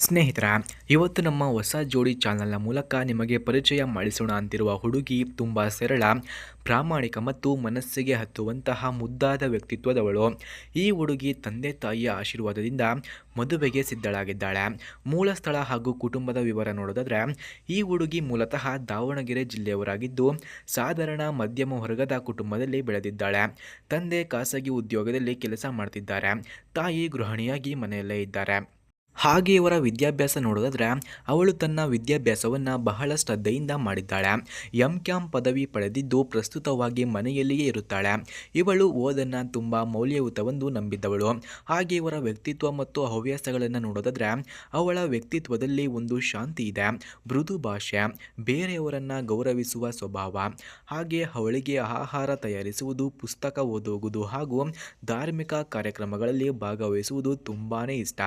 ಸ್ನೇಹಿತರ, ಇವತ್ತು ನಮ್ಮ ಹೊಸ ಜೋಡಿ ಚಾನಲ್ನ ಮೂಲಕ ನಿಮಗೆ ಪರಿಚಯ ಮಾಡಿಸೋಣ ಅಂತಿರುವ ಹುಡುಗಿ ತುಂಬ ಸರಳ, ಪ್ರಾಮಾಣಿಕ ಮತ್ತು ಮನಸ್ಸಿಗೆ ಹತ್ತುವಂತಹ ಮುದ್ದಾದ ವ್ಯಕ್ತಿತ್ವದವಳು. ಈ ಹುಡುಗಿ ತಂದೆ ತಾಯಿಯ ಆಶೀರ್ವಾದದಿಂದ ಮದುವೆಗೆ ಸಿದ್ಧಳಾಗಿದ್ದಾಳೆ. ಮೂಲ ಸ್ಥಳ ಹಾಗೂ ಕುಟುಂಬದ ವಿವರ ನೋಡೋದಾದ್ರೆ, ಈ ಹುಡುಗಿ ಮೂಲತಃ ದಾವಣಗೆರೆ ಜಿಲ್ಲೆಯವರಾಗಿದ್ದು, ಸಾಧಾರಣ ಮಧ್ಯಮ ವರ್ಗದ ಕುಟುಂಬದಲ್ಲಿ ಬೆಳೆದಿದ್ದಾಳೆ. ತಂದೆ ಖಾಸಗಿ ಉದ್ಯೋಗದಲ್ಲಿ ಕೆಲಸ ಮಾಡ್ತಿದ್ದಾರೆ. ತಾಯಿ ಗೃಹಿಣಿಯಾಗಿ ಮನೆಯಲ್ಲೇ ಇದ್ದಾರೆ. ಹಾಗೆ ಇವರ ವಿದ್ಯಾಭ್ಯಾಸ ನೋಡೋದಾದ್ರೆ ಅವಳು ತನ್ನ ವಿದ್ಯಾಭ್ಯಾಸವನ್ನು ಬಹಳ ಶ್ರದ್ಧೆಯಿಂದ ಮಾಡಿದ್ದಾಳೆ. ಎಂ ಕ್ಯಾಮ್ ಪದವಿ ಪಡೆದಿದ್ದು ಪ್ರಸ್ತುತವಾಗಿ ಮನೆಯಲ್ಲಿಯೇ ಇರುತ್ತಾಳೆ. ಇವಳು ಓದನ್ನು ತುಂಬ ಮೌಲ್ಯಯುತವೆಂದು ನಂಬಿದ್ದವಳು ಹಾಗೆ ಇವರ ವ್ಯಕ್ತಿತ್ವ ಮತ್ತು ಹವ್ಯಾಸಗಳನ್ನು ನೋಡೋದಾದ್ರೆ ಅವಳ ವ್ಯಕ್ತಿತ್ವದಲ್ಲಿ ಒಂದು ಶಾಂತಿ ಇದೆ, ಮೃದು ಭಾಷೆ, ಬೇರೆಯವರನ್ನು ಗೌರವಿಸುವ ಸ್ವಭಾವ, ಹಾಗೆ ಅವಳಿಗೆ ಆಹಾರ ತಯಾರಿಸುವುದು, ಪುಸ್ತಕ ಓದುವುದು ಹಾಗೂ ಧಾರ್ಮಿಕ ಕಾರ್ಯಕ್ರಮಗಳಲ್ಲಿ ಭಾಗವಹಿಸುವುದು ತುಂಬಾ ಇಷ್ಟ.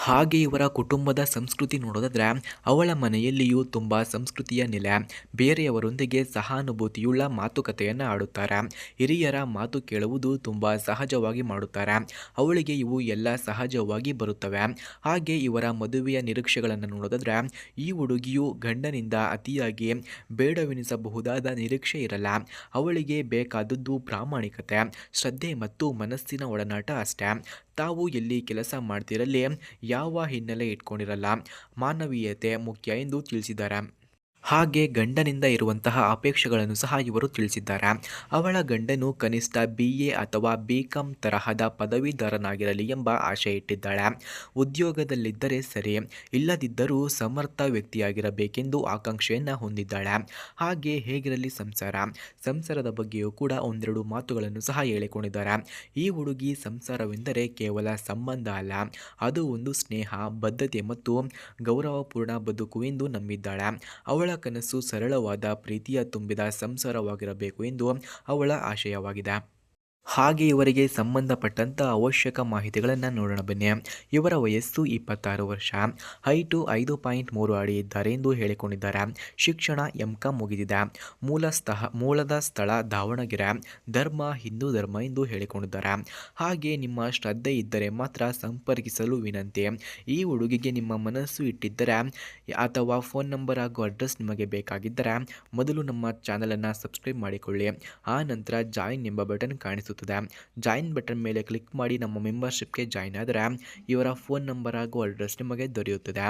ಹಾಗೆ ಇವರ ಕುಟುಂಬದ ಸಂಸ್ಕೃತಿ ನೋಡೋದಾದ್ರೆ, ಅವಳ ಮನೆಯಲ್ಲಿಯೂ ತುಂಬ ಸಂಸ್ಕೃತಿಯ ನೆಲೆ. ಬೇರೆಯವರೊಂದಿಗೆ ಸಹಾನುಭೂತಿಯುಳ್ಳ ಮಾತುಕತೆಯನ್ನು ಆಡುತ್ತಾರೆ. ಹಿರಿಯರ ಮಾತು ಕೇಳುವುದು ತುಂಬ ಸಹಜವಾಗಿ ಮಾಡುತ್ತಾರೆ. ಅವಳಿಗೆ ಇವು ಎಲ್ಲ ಸಹಜವಾಗಿ ಬರುತ್ತವೆ. ಹಾಗೆ ಇವರ ಮದುವೆಯ ನಿರೀಕ್ಷೆಗಳನ್ನು ನೋಡೋದಾದ್ರೆ, ಈ ಹುಡುಗಿಯು ಗಂಡನಿಂದ ಅತಿಯಾಗಿ ಬೇಡವೆನಿಸಬಹುದಾದ ನಿರೀಕ್ಷೆ ಇರಲ್ಲ. ಅವಳಿಗೆ ಬೇಕಾದದ್ದು ಪ್ರಾಮಾಣಿಕತೆ, ಶ್ರದ್ಧೆ ಮತ್ತು ಮನಸ್ಸಿನ ಒಡನಾಟ ಅಷ್ಟೇ. ತಾವು ಎಲ್ಲಿ ಕೆಲಸ ಮಾಡ್ತಿರಲಿ ಯಾವ ಹಿನ್ನೆಲೆ ಇಟ್ಕೊಂಡಿರಲ್ಲ? ಮಾನವೀಯತೆ ಮುಖ್ಯ ಎಂದು ತಿಳಿಸಿದ್ದಾರೆ. ಹಾಗೆ ಗಂಡನಿಂದ ಇರುವಂತಹ ಅಪೇಕ್ಷೆಗಳನ್ನು ಸಹ ಇವರು ತಿಳಿಸಿದ್ದಾರೆ. ಅವಳ ಗಂಡನು ಕನಿಷ್ಠ ಬಿ ಎ ಅಥವಾ ಬಿ ಕಾಂ ತರಹದ ಪದವೀಧರನಾಗಿರಲಿ ಎಂಬ ಆಶೆ ಇಟ್ಟಿದ್ದಾಳೆ. ಉದ್ಯೋಗದಲ್ಲಿದ್ದರೆ ಸರಿ, ಇಲ್ಲದಿದ್ದರೂ ಸಮರ್ಥ ವ್ಯಕ್ತಿಯಾಗಿರಬೇಕೆಂದು ಆಕಾಂಕ್ಷೆಯನ್ನು ಹೊಂದಿದ್ದಾಳೆ. ಹಾಗೆ ಹೇಗಿರಲಿ ಸಂಸಾರ? ಸಂಸಾರದ ಬಗ್ಗೆಯೂ ಕೂಡ ಒಂದೆರಡು ಮಾತುಗಳನ್ನು ಸಹ ಹೇಳಿಕೊಂಡಿದ್ದಾರೆ. ಈ ಹುಡುಗಿ ಸಂಸಾರವೆಂದರೆ ಕೇವಲ ಸಂಬಂಧ ಅಲ್ಲ, ಅದು ಒಂದು ಸ್ನೇಹ, ಬದ್ಧತೆ ಮತ್ತು ಗೌರವಪೂರ್ಣ ಬದುಕು ಎಂದು ನಂಬಿದ್ದಾಳೆ. ಅವಳ ಕನಸು ಸರಳವಾದ ಪ್ರೀತಿಯ ತುಂಬಿದ ಸಂಸಾರವಾಗಿರಬೇಕು ಎಂದು ಅವಳ ಆಶಯವಾಗಿದೆ. ಹಾಗೆ ಇವರಿಗೆ ಸಂಬಂಧಪಟ್ಟಂಥ ಅವಶ್ಯಕ ಮಾಹಿತಿಗಳನ್ನು ನೋಡೋಣ ಬನ್ನಿ. ಇವರ ವಯಸ್ಸು ಇಪ್ಪತ್ತಾರು ವರ್ಷ. ಹೈಟು ಐದು ಪಾಯಿಂಟ್ ಮೂರು ಅಡಿ ಇದ್ದಾರೆ ಎಂದು ಹೇಳಿಕೊಂಡಿದ್ದಾರೆ. ಶಿಕ್ಷಣ ಎಂ ಕಾಂ ಮುಗಿದಿದೆ. ಮೂಲ ಸ್ಥಳ ಮೂಲದ ಸ್ಥಳ ದಾವಣಗೆರೆ. ಧರ್ಮ, ಹಿಂದೂ ಧರ್ಮ ಎಂದು ಹೇಳಿಕೊಂಡಿದ್ದಾರೆ. ಹಾಗೆ ನಿಮ್ಮ ಶ್ರದ್ಧೆ ಇದ್ದರೆ ಮಾತ್ರ ಸಂಪರ್ಕಿಸಲು ವಿನಂತಿ. ಈ ಹುಡುಗಿಗೆ ನಿಮ್ಮ ಮನಸ್ಸು ಇಟ್ಟಿದ್ದರೆ ಅಥವಾ ಫೋನ್ ನಂಬರ್ ಹಾಗೂ ಅಡ್ರೆಸ್ ನಿಮಗೆ ಬೇಕಾಗಿದ್ದರೆ ಮೊದಲು ನಮ್ಮ ಚಾನಲನ್ನು ಸಬ್ಸ್ಕ್ರೈಬ್ ಮಾಡಿಕೊಳ್ಳಿ. ಆ ನಂತರ ಜಾಯಿನ್ ಎಂಬ ಬಟನ್ ಕಾಣಿಸುತ್ತದೆ ಜಾಯಿನ್ ಬಟನ್ ಮೇಲೆ ಕ್ಲಿಕ್ ಮಾಡಿ ನಮ್ಮ ಮೆಂಬರ್ಶಿಪ್ಗೆ ಜಾಯಿನ್ ಆದರೆ ಇವರ ಫೋನ್ ನಂಬರ್ ಹಾಗೂ ಅಡ್ರೆಸ್ ನಿಮಗೆ ದೊರೆಯುತ್ತದೆ.